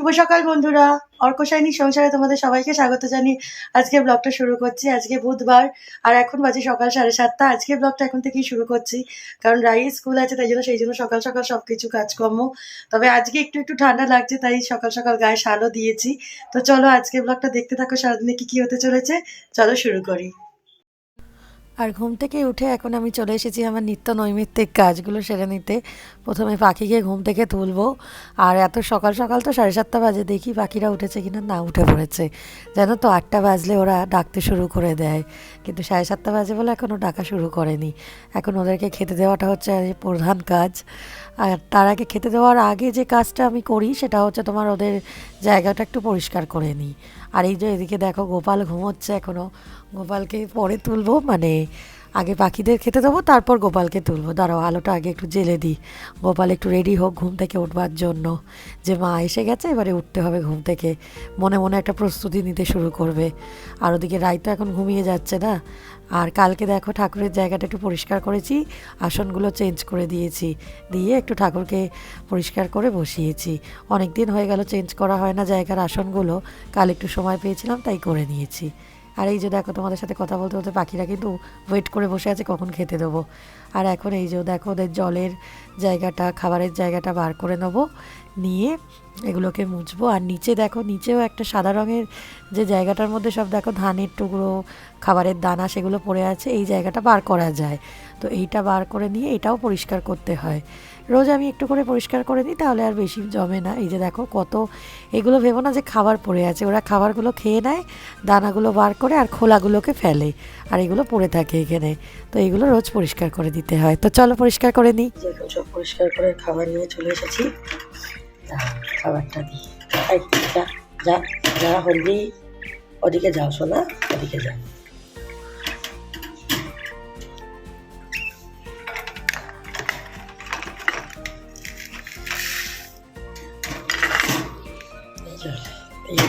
শুভ সকাল বন্ধুরা। অর্কশাইনী সংসারে তোমাদের সবাইকে স্বাগত জানিয়ে আজকে ব্লগটা শুরু করছি। আজকে বুধবার, আর এখন বাজে সকাল সাড়ে সাতটা। আজকে ব্লগটা এখন থেকেই শুরু করছি, কারণ রাই স্কুল আছে, তাই জন্য সেই জন্য সকাল সকাল সব কিছু কাজকর্ম। তবে আজকে একটু একটু ঠান্ডা লাগছে, তাই সকাল সকাল গায়ে শালও দিয়েছি। তো চলো আজকে ব্লগটা দেখতে থাকো, সারাদিনে কি কি হতে চলেছে। চলো শুরু করি। আর ঘুম থেকে উঠে এখন আমি চলে এসেছি আমার নিত্য নৈমিত্তিক কাজগুলো সেরে নিতে। প্রথমে পাখিকে ঘুম থেকে তুলবো। আর এত সকাল সকাল তো সাড়ে সাতটা বাজে, দেখি পাখিরা উঠেছে কিনা? না, উঠে পড়েছে। জানো তো, আটটা বাজলে ওরা ডাকতে শুরু করে দেয়। কিন্তু সাড়ে সাতটা বাজে বলে এখনও ডাকা শুরু করেনি। এখন ওদেরকে খেতে দেওয়াটা হচ্ছে প্রধান কাজ। আর তার আগে খেতে দেওয়ার আগে যে কাজটা আমি করি, সেটা হচ্ছে তোমার ওদের জায়গাটা একটু পরিষ্কার করে নিই। আর এই যে এদিকে দেখো, গোপাল ঘুমোচ্ছে এখনও গোপালকে পরে তুলবো মানে আগে পাখিদের খেতে দেবো, তারপর গোপালকে তুলবো। দাঁড়াও, আলোটা আগে একটু জেলে দিই। গোপাল একটু রেডি হোক ঘুম থেকে উঠবার জন্য। যে মা এসে গেছে, এবারে উঠতে হবে ঘুম থেকে। মনে মনে একটা প্রস্তুতি নিতে শুরু করবে। আর ওদিকে রাই তো এখন ঘুমিয়ে যাচ্ছে না। আর কালকে দেখো ঠাকুরের জায়গাটা একটু পরিষ্কার করেছি, আসনগুলো চেঞ্জ করে দিয়েছি। দিয়ে একটু ঠাকুরকে পরিষ্কার করে বসিয়েছি। অনেক দিন হয়ে গেল চেঞ্জ করা হয় না জায়গার আসনগুলো। কাল একটু সময় পেয়েছিলাম, তাই করে নিয়েছি। আর এই যে দেখো, তোমাদের সাথে কথা বলতে বলতে পাখিরা কিন্তু ওয়েট করে বসে আছে, কখন খেতে দেবো। আর এখন এই যে দেখো, ওদের জলের জায়গাটা, খাবারের জায়গাটা বার করে নেব, নিয়ে এগুলোকে মুছবো। আর নিচে দেখো, নিচেও একটা সাদা রঙের যে জায়গাটার মধ্যে সব দেখো, ধানের টুকরো, খাবারের দানা সেগুলো পড়ে আছে, এই জায়গাটা বার করা যায়। তো এইটা বার করে নিয়ে এটাও পরিষ্কার করতে হয়। রোজ আমি একটু করে পরিষ্কার করে নিই তাহলে আর বেশি জমে না। এই যে দেখো কত, এগুলো ভেবো না যে খাবার পড়ে আছে। ওরা খাবারগুলো খেয়ে নেয়, দানাগুলো বার করে আর খোলাগুলোকে ফেলে, আর এগুলো পড়ে থাকে এখানে। তো এগুলো রোজ পরিষ্কার করে দিতে হয়। তো চলো পরিষ্কার করে নিই। সব পরিষ্কার করে খাবার নিয়ে চলে এসেছি। খাবারটা দিই যা যা যা হলদি ওদিকে যাও সোনা, ওদিকে যাও।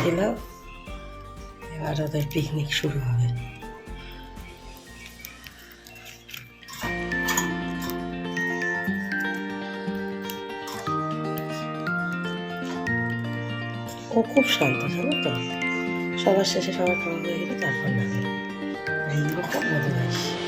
দিলাম। এবার ওদের পিকনিক শুরু হবে। ও খুব শান্ত, জানো তো? সবার শেষে সবার খাওয়া হয়ে গেলে তারপর নামে। এইগুলো খুব বদমাইশ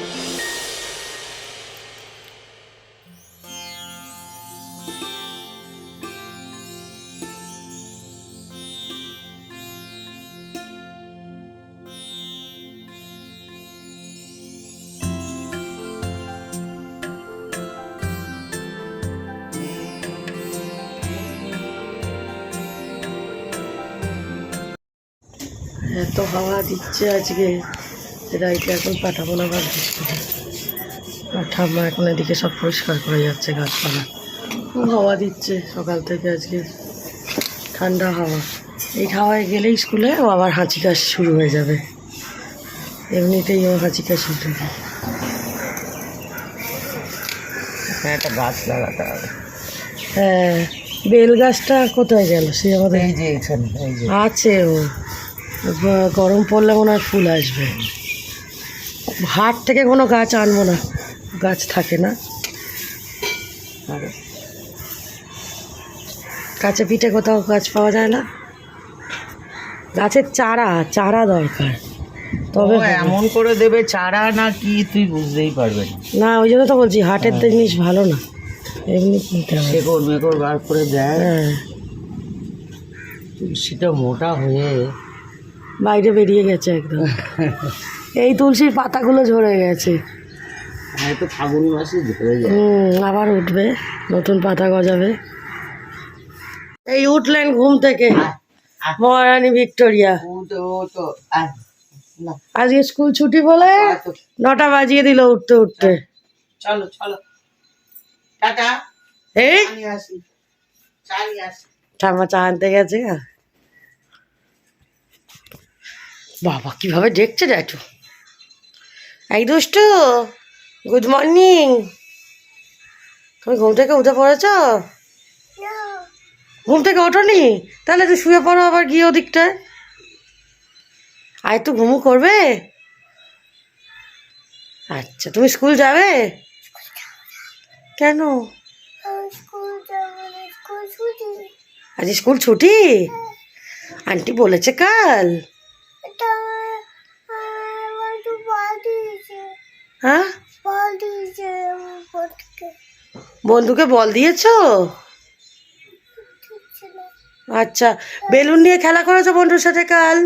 এত হাওয়া দিচ্ছে আজকে। রাইতে এখন পাঠাবো না ভাবছিস আর ঠাম্মা এখন এদিকে সব পরিষ্কার করে যাচ্ছে গাছপালা। খুব হাওয়া দিচ্ছে সকাল থেকে আজকে। ঠান্ডা হাওয়া। এই হাওয়ায় গেলেই স্কুলে ও আবার হাঁচি কাশ শুরু হয়ে যাবে। এমনিতেই ও হাঁচি কাশ শুরু একটা গাছ লাগাতে হবে। হ্যাঁ বেল গাছটা কোথায় গেল? সে আমাদের এই যে এখানে আছে ও। গরম পড়লে মনে হয় ফুল আসবে। হাট থেকে কোনো গাছ আনব না। গাছ থাকে না। আর কাছে পিঠে কোথাও গাছ পাওয়া যায় না। গাছের চারা চারা দরকার। তবে এমন করে দেবে চারা না কি তুই বুঝতেই পারবে না। না ওই জন্য তো বলছি হাটের তো জিনিস ভালো না। এমনি কিনতে হবে। শেকড় মেকড় বার করে দেয়। হ্যাঁ। তুলসীটা মোটা হয়ে বাইরে বেরিয়ে গেছে একদম। এই তুলসীর পাতাগুলো ঝরে গেছে। ফাগুন মাসে হুম আবার উঠবে নতুন পাতা গজাবে। এই উঠলেন ঘুম থেকে মহারানী ভিক্টোরিয়া। আজকে স্কুল ছুটি বলে নটা বাজিয়ে দিল উঠতে উঠতে। চলো চলো। টাটা। এই? ঠাম্মা চা আনতে গেছে বাবা, কীভাবে দেখছে দেখো। এই দুষ্টু গুড মর্নিং তুমি ঘুম থেকে উঠে পড়েছ? ঘুম থেকে ওঠোনি? তাহলে তুই শুয়ে পড়ো আবার গিয়ে ওদিকটায়। আর একটু ঘুমু করবে? আচ্ছা তুমি স্কুল যাবে? কেন? আজ স্কুল ছুটি? আন্টি বলেছে কাল। হ্যাঁ? বন্ধুকে বল দিয়েছ? আচ্ছা বেলুন নিয়ে খেলা করেছ বন্ধুর সাথে কাল?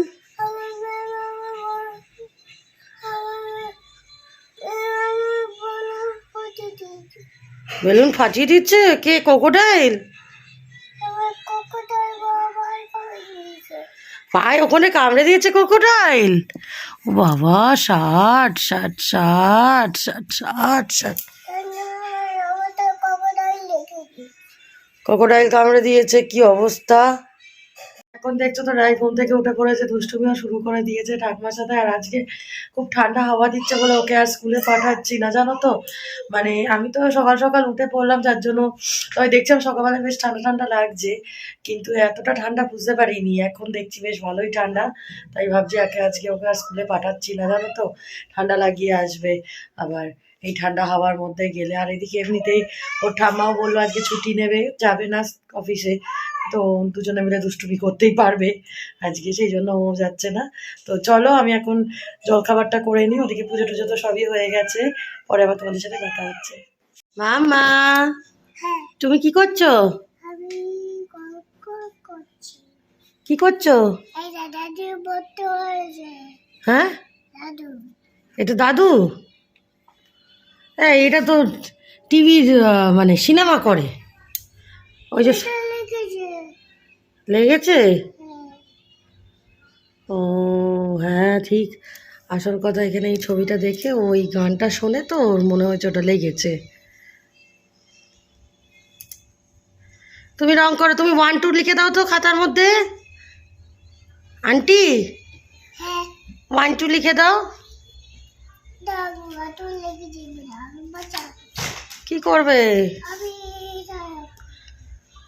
বেলুন ফাটিয়ে দিচ্ছে? কে কোকোডাইল পায়ে ওখানে কামড়ে দিয়েছে ক্রোকোডাইল। ও বাবা ষাট ষাট ষাট ষাট ষাট ষাট। ক্রোকোডাইল কামড়ে দিয়েছে কি অবস্থা? এখন দেখছ তো রায় ঘুম থেকে উঠে পড়েছে দুষ্টুমিও শুরু করে দিয়েছে ঠাকুমার সাথে। আর আজকে খুব ঠান্ডা হাওয়া দিচ্ছে বলে ওকে আর স্কুলে পাঠাচ্ছি না, জানো তো? মানে আমি তো সকাল সকাল উঠে পড়লাম, যার জন্য তবে দেখছিলাম সকালবেলা বেশ ঠান্ডা ঠান্ডা লাগছে, কিন্তু এতটা ঠান্ডা বুঝতে পারিনি। এখন দেখছি বেশ ভালোই ঠান্ডা, তাই ভাবছি একে আজকে ওকে আর স্কুলে পাঠাচ্ছি না, জানো তো? ঠান্ডা লাগিয়ে আসবে আবার এই ঠান্ডা হাওয়ার মধ্যে গেলে। আর এদিকে এমনিতেই ওর ঠাম্মাও বলল আজকে ছুটি নেবে, যাবে না অফিসে তো দুজনে মিলে দুষ্টুমি করতেই পারবে। আজকে সেই জন্য ও যাচ্ছে না। তো চলো আমি এখন জলখাবারটা করে নিই। ওদিকে পুজো টুজো তো সবই হয়ে গেছে। পরে আবার তোমাদের সাথে কথা হচ্ছে। মামা হ্যাঁ। তুমি কি করছ? কি করছ? হ্যাঁ? এটা দাদু? হ্যাঁ এটা তো টিভির মানে সিনেমা করে। ওই যে লেগেছে। হ্যাঁ। ও হ্যাঁ ঠিক। আসল কথা এখানে এই ছবিটা দেখে ওই গানটা শোনে তো ওর মনে হয়েছে ওটা লেগেছে। তুমি রং করো তুমি ওয়ান টু লিখে দাও তো খাতার মধ্যে। আন্টি? হ্যাঁ। ওয়ান টু লিখে দাও। কি করবে? আমি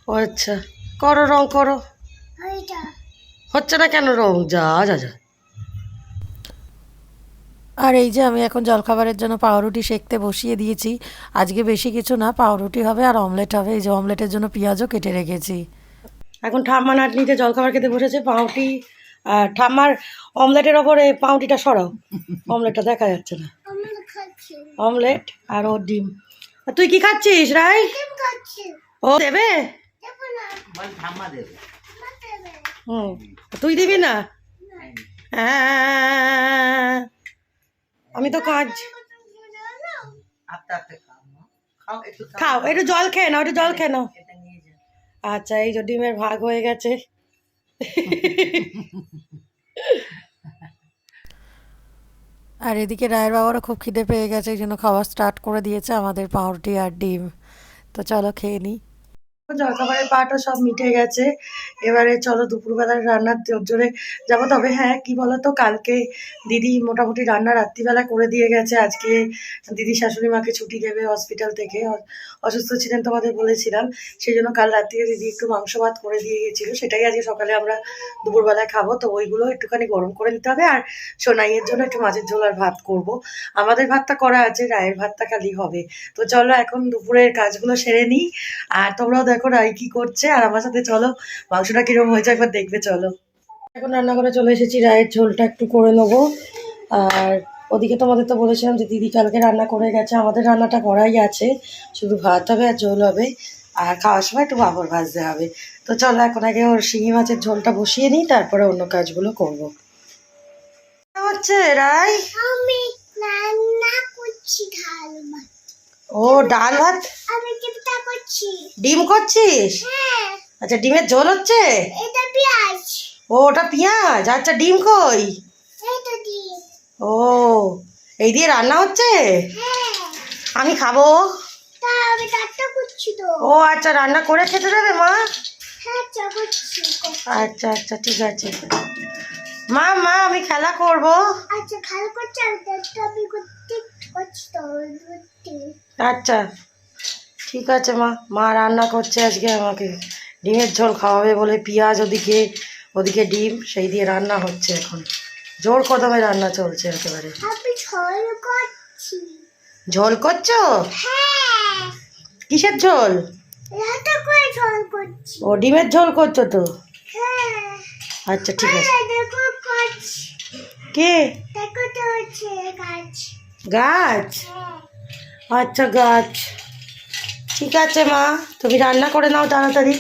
ও আচ্ছা। করো রং করো। হচ্ছে না কেন রং? যা যা যা। আর এই যে আমি এখন জলখাবারের জন্য পাউরুটি সেকতে বসিয়ে দিয়েছি। আজকে বেশি কিছু না পাউরুটি হবে আর অমলেট হবে। এই যে অমলেটের জন্য পেঁয়াজও কেটে রেখেছি। এখন ঠাম্মা নাতনিতে জলখাবার খেতে বসেছে পাউটি আর ঠাম্মার অমলেটের ওপরে পাউটিটা সরাও। অমলেটটা দেখা যাচ্ছে না। অমলেট আর ও ডিম। তুই কি খাচ্ছিস রাই? ও দেবে? হুম তুই দিবি না? হ্যাঁ। আমি তো কাজ খাও একটু জল খেয়ে নাও একটু জল খেয়ে নাও। আচ্ছা এই যে ডিমের ভাগ হয়ে গেছে। আর এদিকে রায়ের বাবারও খুব খিদে পেয়ে গেছে এই জন্য খাওয়া স্টার্ট করে দিয়েছে আমাদের পাউরুটি আর ডিম। তো চলো খেয়ে নিই জলখাবারের পাটও সব মিটে গেছে। এবারে চলো দুপুরবেলার রান্নার জোরে যাব। তবে হ্যাঁ কি বলতো, কালকে দিদি মোটামুটি রান্না রাত্রিবেলা করে দিয়ে গেছে। আজকে দিদি শাশুড়ি মাকে ছুটি দেবে হসপিটাল থেকে। অসুস্থ ছিলেন তোমাদের বলেছিলাম। সেই জন্য কাল রাত্রিরে দিদি একটু মাংস ভাত করে দিয়ে গেছিল। সেটাই আজকে সকালে আমরা দুপুরবেলায় খাব। তো ওইগুলো একটুখানি গরম করে নিতে হবে। আর সোনাইয়ের জন্য একটু মাছের ঝোল আর ভাত করব। আমাদের ভাতটা করা আছে, রায়ের ভাতটা খালি হবে। তো চলো এখন দুপুরের কাজগুলো সেরে নিই। আর তোমরাও দেখো রাই কি করছে? আর আমার সাথে চলো, মাংসটা কীরকম হয়েছে একবার দেখবে, চলো। এখন রান্না করে চলে এসেছি, রায়ের ঝোলটা একটু করে নেব। আর ওদিকে তোমাদের তো বলেছিলাম যে দিদি কালকে রান্না করে গেছে, আমাদের রান্নাটা করাই আছে। শুধু ভাত হবে আর ঝোল হবে। আর খাওয়ার সময় একটু পাঁপড় ভাজতে হবে। তো চলো, এখন আগে ওর শিঙি মাছের ঝোলটা বসিয়ে নিই, তারপরে অন্য কাজগুলো করব। হচ্ছে রাই আমি রান্না করছি ঢাল ভাত ও ডাল ভাত? আমি করছি। ডিম করছিস? হ্যাঁ। আচ্ছা ডিমের ঝোল হচ্ছে? এটা পেঁয়াজ। ও ওটা পেঁয়াজ? আচ্ছা ডিম কই? এটা ডিম ও এই দিয়ে রান্না হচ্ছে? হ্যাঁ। আমি খাব। তা আমি টাটা করছি তো। ও আচ্ছা রান্না করে খেতে দেবে মা? হ্যাঁ আচ্ছা আচ্ছা ঠিক আছে। মা মা আমি খেলা করব। আচ্ছা খারাপ করছি। আচ্ছা ঠিক আছে মা। মা রান্না করছে আজকে আমাকে। ডিমের ঝোল খাওয়াবে বলে পেঁয়াজ ওদিকে ওদিকে ডিম সেই দিয়ে রান্না হচ্ছে এখন। জোর কদমে রান্না চলছে একেবারে। ঝোল করছ? হ্যাঁ কিসের ঝোল? ও ডিমের ঝোল করছ তো? হ্যাঁ আচ্ছা ঠিক আছে। করছি। কে? গাছ? আচ্ছা গাছ। ঠিক আছে মা। তুমি রান্না করে নাও তাড়াতাড়ি।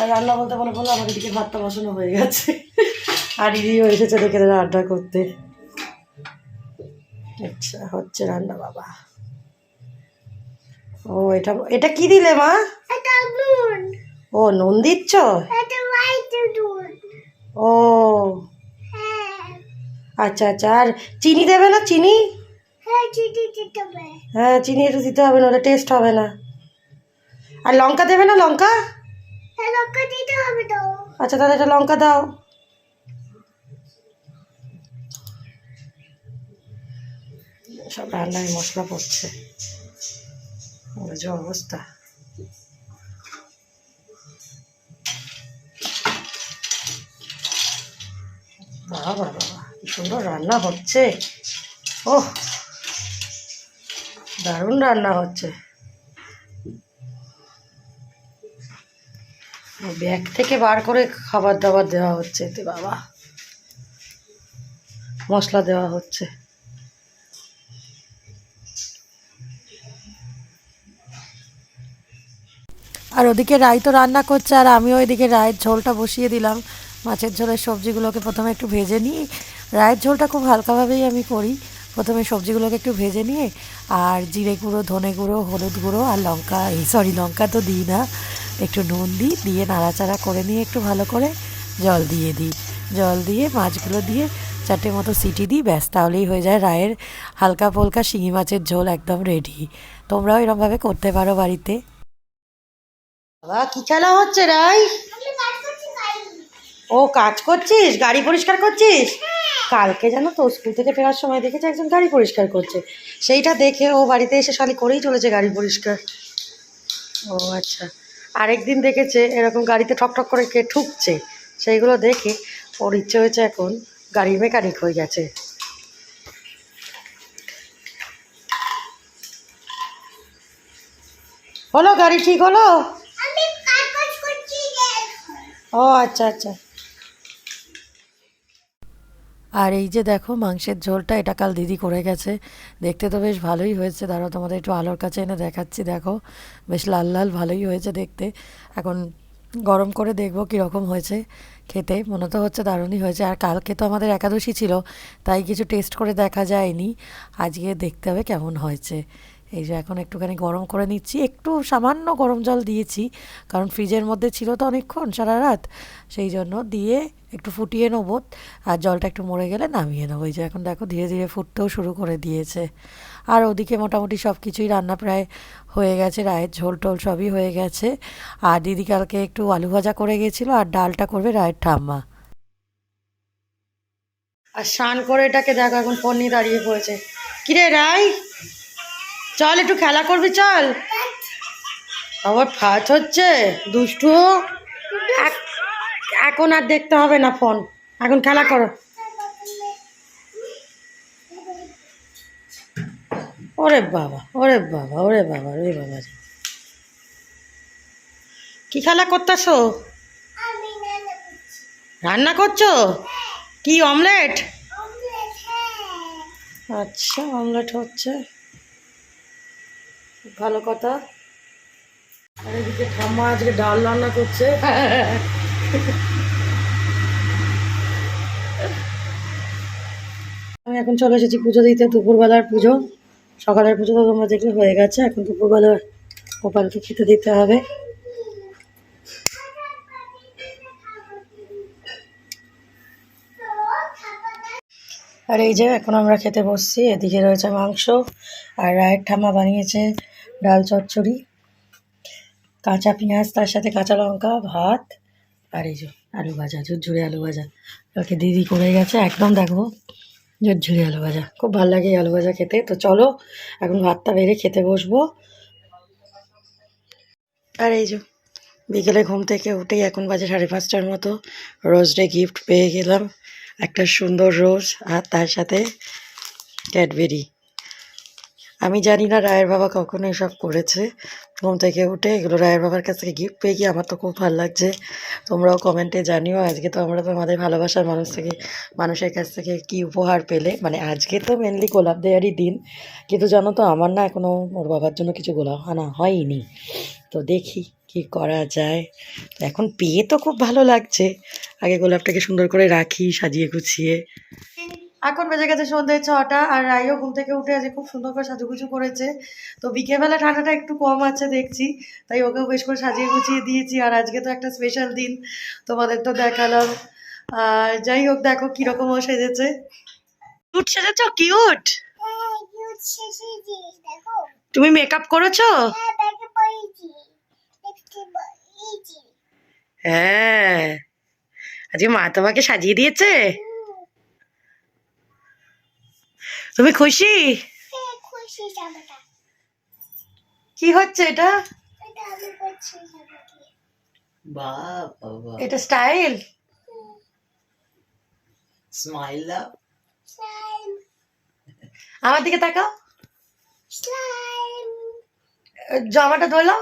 আর রান্না বলতে বলে বলো আমার এদিকে ভাতটা বসানো হয়ে গেছে। আর দিদিও এসেছে দেখে রান্না করতে। আচ্ছা হচ্ছে রান্না বাবা। ও এটা এটা কি দিলে মা? এটা নুন। ও নুন দিচ্ছ? এটা হোয়াইট নুন। ও। হ্যাঁ। আচ্ছা আচ্ছা। আর চিনি দেবে না চিনি? হ্যাঁ চিনি হবে। হ্যাঁ একটু দিতে হবে না টেস্ট হবে না। আর লঙ্কা দেবে না লঙ্কা? হ্যাঁ লঙ্কা দিতে হবে তো। আচ্ছা তাহলে একটা লঙ্কা দাও। সব রান্নায় মশলা পড়ছে। যে অবস্থা। বাবা বাবা কি সুন্দর রান্না হচ্ছে। ওহ। দারুণ রান্না হচ্ছে। ব্যাগ থেকে বার করে খাবার দাবার দেওয়া হচ্ছে এতে বাবা। মশলা দেওয়া হচ্ছে। আর ওদিকে রাই তো রান্না করছে, আর আমিও ওইদিকে রায়ের ঝোলটা বসিয়ে দিলাম। মাছের ঝোলের সবজিগুলোকে প্রথমে একটু ভেজে নিই। রায়ের ঝোলটা খুব হালকাভাবেই আমি করি। প্রথমে সবজিগুলোকে একটু ভেজে নিয়ে, আর জিরে গুঁড়ো, ধনে গুঁড়ো, হলুদ গুঁড়ো আর লঙ্কা, এই সরি, লঙ্কা তো দিই না, একটু নুন দিই, দিয়ে নাড়াচাড়া করে নিয়ে একটু ভালো করে জল দিয়ে দিই। জল দিয়ে মাছগুলো দিয়ে চারটে মতো সিটি দিই, ব্যাস, তাহলেই হয়ে যায় রায়ের হালকা ফুলকা শিঙি মাছের ঝোল একদম রেডি তোমরাও এরমভাবে করতে পারো বাড়িতে। বাবা, কি খেলা হচ্ছে গাড়ি ও, কাজ করছিস? গাড়ি পরিষ্কার করছিস? কালকে জানো তো স্কুল থেকে ফেরার সময় দেখেছে একজন গাড়ি পরিষ্কার করছে। সেইটা দেখে ও বাড়িতে এসে শালি করেই চলেছে গাড়ি পরিষ্কার। ও আচ্ছা। আরেকদিন দেখেছে এরকম গাড়িতে ঠক ঠক করে কে ঠুকছে সেইগুলো দেখে ওর ইচ্ছে হয়েছে এখন গাড়ির মেকানিক হয়ে গেছে। হলো গাড়ি ঠিক হলো? ও আচ্ছা আচ্ছা। আর এই যে দেখো মাংসের ঝোলটা, এটা কাল দিদি করে গেছে। দেখতে তো বেশ ভালোই হয়েছে। দাঁড়াও, তোমাদের একটু আলোর কাছে এনে দেখাচ্ছি। দেখো, বেশ লাল লাল ভালোই হয়েছে দেখতে। এখন গরম করে দেখব কীরকম হয়েছে খেতে। মনে তো হচ্ছে দারুণই হয়েছে। আর কালকে তো আমাদের একাদশী ছিল, তাই কিছু টেস্ট করে দেখা যায়নি। আজকে দেখতে হবে কেমন হয়েছে। এই যে এখন একটুখানি গরম করে নিচ্ছি। একটু সামান্য গরম জল দিয়েছি, কারণ ফ্রিজের মধ্যে ছিল তো অনেকক্ষণ সারা রাত। সেই জন্য দিয়ে একটু ফুটিয়ে নেব আর জলটা একটু মরে গেলে নামিয়ে নেব। এই যে এখন দেখো ধীরে ধীরে ফুটতেও শুরু করে দিয়েছে। আর ওদিকে মোটামুটি সব কিছুই রান্না প্রায় হয়ে গেছে, রায়ের ঝোল টোল সবই হয়ে গেছে। আর দিদি কালকে একটু আলু ভাজা করে গেছিল আর ডালটা করবে রায়ের ঠাম্মা। আর স্নান করে এটাকে দেখো এখন ফোন নিয়ে দাঁড়িয়ে পড়েছে। কিরে রাই চল একটু খেলা করবি চল। আবার ফাজ হচ্ছে দুষ্টু। এখন আর দেখতে হবে না ফোন। এখন খেলা করো। ওরে বাবা ওরে বাবা ওরে বাবা ওরে বাবা। কি খেলা করতেছো? রান্না করছ? কি অমলেট হ্যাঁ। আচ্ছা অমলেট হচ্ছে। ভালো কথা। এদিকে ঠাম্মা আজকে ডাল রান্না করছে। আমি এখন চলে এসেছি পুজো দিতে, দুপুরবেলার পুজো। সকালের পুজো তো তোমরা দেখলে হয়ে গেছে, এখন দুপুরবেলা গোপালকে খেতে দিতে হবে। আর এই যে এখন আমরা খেতে বসছি, এদিকে রয়েছে মাংস আর রায়ের ঠাম্মা বানিয়েছে ডাল চচ্চড়ি, কাঁচা পেঁয়াজ, তার সাথে কাঁচা লঙ্কা, ভাত আর এই যে আলু ভাজা, ঝুরঝুরে আলু ভাজা। কালকে দিদি করে গেছে, একদম দেখো ঝুরঝুরে আলু ভাজা। খুব ভালো লাগে আলু ভাজা খেতে। তো চলো, এখন ভাতটা বেড়ে খেতে বসবো। আর এই যে বিকেলে ঘুম থেকে উঠেই এখন বাজে সাড়ে পাঁচটার মতো। রোজ ডে গিফট পেয়ে গেলাম। একটা সুন্দর রোজ আর তার সাথে ক্যাডবেরি। আমি জানি না রায়ের বাবা কখনো এসব করেছে। ঘুম থেকে উঠে এগুলো রায়ের বাবার কাছ থেকে গিফট পেয়ে গিয়ে আমার তো খুব ভালো লাগছে। তোমরাও কমেন্টে জানিও আজকে তো আমরা তো আমাদের ভালোবাসার মানুষ থেকে, মানুষের কাছ থেকে কি উপহার পেলে। মানে আজকে তো মেনলি গোলাপ দেওয়ারই দিন। কিন্তু জানো তো আমার না এখনও ওর বাবার জন্য কিছু গোলাপ আনা হয়নি। তো দেখি। কি করা যায়? তো এখন পেয়ে তো খুব ভালো লাগছে। আগে গোলাপটাকে সুন্দর করে রাখি সাজিয়ে গুছিয়ে। এখন বেজে গেছে সন্ধ্যে ছটা আর রাইও ঘুম থেকে উঠে আজকে খুব সুন্দর করে সাজুগুজু করেছে। তো বিকেলবেলা ঠান্ডাটা একটু কম আছে দেখছি তাই ওকেও বেশ করে সাজিয়ে গুছিয়ে দিয়েছি। আর আজকে তো একটা স্পেশাল দিন তোমাদের তো দেখালাম। আর যাই হোক দেখো কীরকম ও সেজেছে। কিউট সেজেছো? কিউট! হ্যাঁ তুমি মেকআপ করেছ হ্যাঁ ব্যাগে পড়েছি দেখতে পাইছি হ্যাঁ। আজকে মা তোমাকে সাজিয়ে দিয়েছে? তুমি খুশি? হ্যাঁ কি হচ্ছে এটা? এটা স্টাইল? স্মাইল আমার দিকে তাকাও। জামাটা জামাটা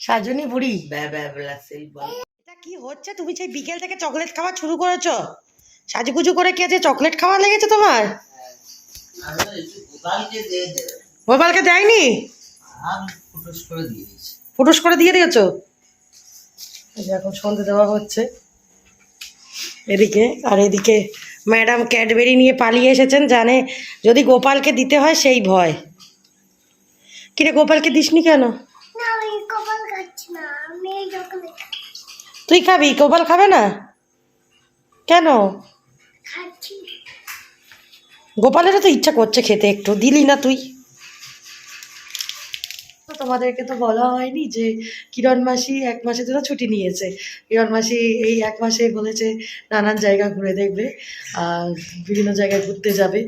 সাজনি বুড়ি? এটা কি হচ্ছে? তুমি সেই বিকেল থেকে চকলেট খাওয়া শুরু করেছ? সাজুগুজু করে কি আছে চকলেট খাওয়া লেগেছে তোমার? গোপালকে দেয়নি? ফুটুস করে দিয়ে দিয়েছ? এখন সন্ধে দেওয়া হচ্ছে। এদিকে, আর এদিকে ম্যাডাম ক্যাডবেরি নিয়ে পালিয়ে এসেছেন, জানে যদি গোপালকে দিতে হয় সেই ভয়। কিরে গোপালকে দিসনি কেন? না আমি কপাল না আমি এই চকলেট তুই খাবি? গোপাল খাবে না? কেন? খাচ্ছি। গোপালেরও তো ইচ্ছা করছে খেতে একটু দিলি না তুই। তোমাদেরকে তো বলা হয়নি যে কিরণ মাসি এক মাসের জন্য ছুটি নিয়েছে। কিরণ মাসি এই এক মাসে বলেছে নানান জায়গা ঘুরে দেখবে আর বিভিন্ন জায়গায় ঘুরতে যাবে।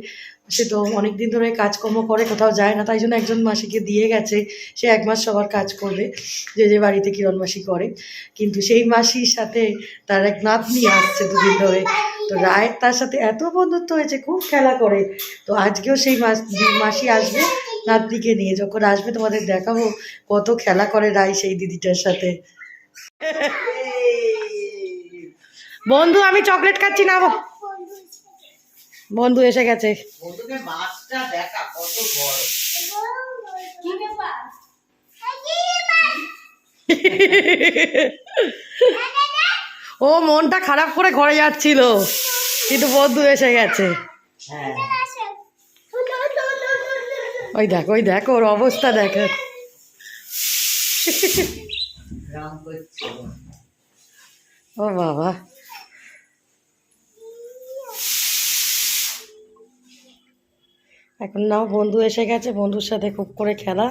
সে তো অনেক দিন ধরে কাজকর্ম করে, কোথাও যায় না, তাই জন্য একজন মাসিকে দিয়ে গেছে। সে এক মাস সবার কাজ করবে, যে যে বাড়িতে কিরণ মাসি করে। কিন্তু সেই মাসির সাথে তার এক নাতনি আসছে দুদিন ধরে। তো রায়ের তার সাথে এত বন্ধুত্ব হয়েছে, খুব খেলা করে। তো আজকেও সেই মাস, মাসি আসবে নাতনিকে নিয়ে। যখন আসবে তোমাদের দেখাবো কত খেলা করে রায় সেই দিদিটার সাথে। বন্ধু, আমি চকলেট খাচ্ছি না বন্ধু এসে গেছে। বন্ধুকে মাছটা দেখা কত বড়। ও মনটা খারাপ করে ঘরে যাচ্ছিল কিন্তু বন্ধু এসে গেছে। হ্যাঁ। ওই দেখ ওই দেখ ওর অবস্থা দেখ। ও বাবা। এখন নাও, বন্ধু এসে গেছে, বন্ধুর সাথে খুব করে খেলা।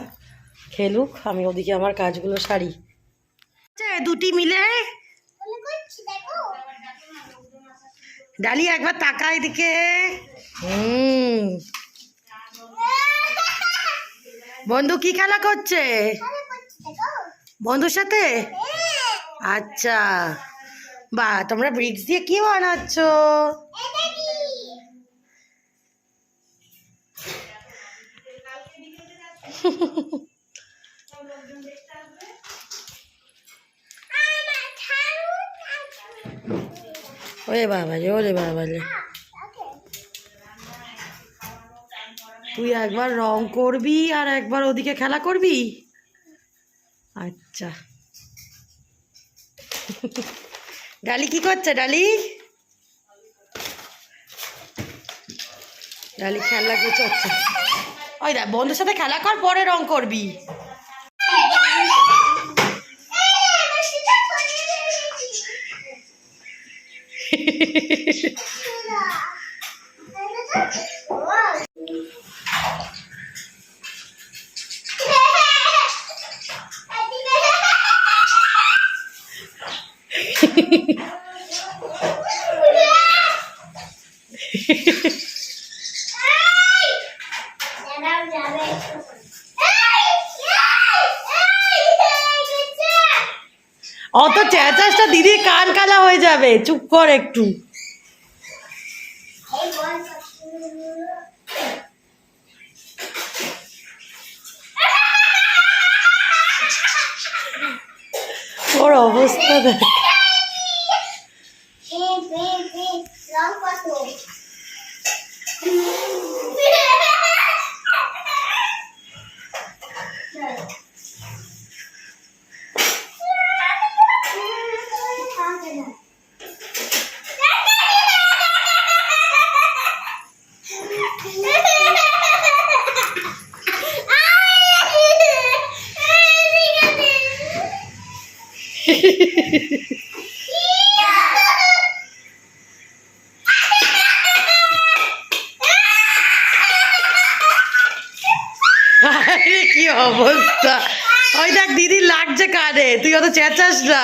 খেলুক, আমি ওদিকে আমার কাজগুলো সারি। দুটি মিলে? ডালি একবার তাকা এদিকে। হুম। বন্ধু, কি খেলা করছে? বন্ধুর সাথে? আচ্ছা। বা, তোমরা ব্রিক্স দিয়ে কি বানাচ্ছ? ওরে বাবা রে, ওরে বাবা রে। তুই একবার রং করবি আর একবার ওদিকে খেলা করবি? আচ্ছা। ডালি কি করছে, ডালি? ডালি খেলা গুছোচ্ছে। ওই দেখ বন্ধুর সাথে খেলা কর পরে রং করবি। অত চেঁচাসটা দিদির কান কালা হয়ে যাবে চুপ কর একটু ওর অবস্থা দেখ কি অবস্থা? ওই দেখ দিদি লাগছে কানে তুই অত চেঁচাস না।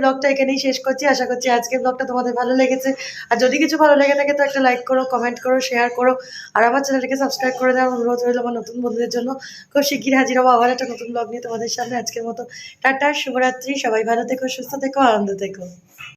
ব্লগটা এখানেই শেষ করছি। আশা করছি আজকে ব্লগটা তোমাদের ভালো লেগেছে। আর যদি কিছু ভালো লেগে থাকে তো একটা লাইক করো কমেন্ট করো শেয়ার করো। আর আমার চ্যানেলটাকে সাবস্ক্রাইব করে দেওয়ার অনুরোধ রইল আমার নতুন বন্ধুদের জন্য। খুব শিগগির হাজির হব আবার একটা নতুন ব্লগ নিয়ে তোমাদের সামনে আজকের মতো। টাটা, শুভরাত্রি। সবাই ভালো থেকো, সুস্থ থেকো, আনন্দ থেকো।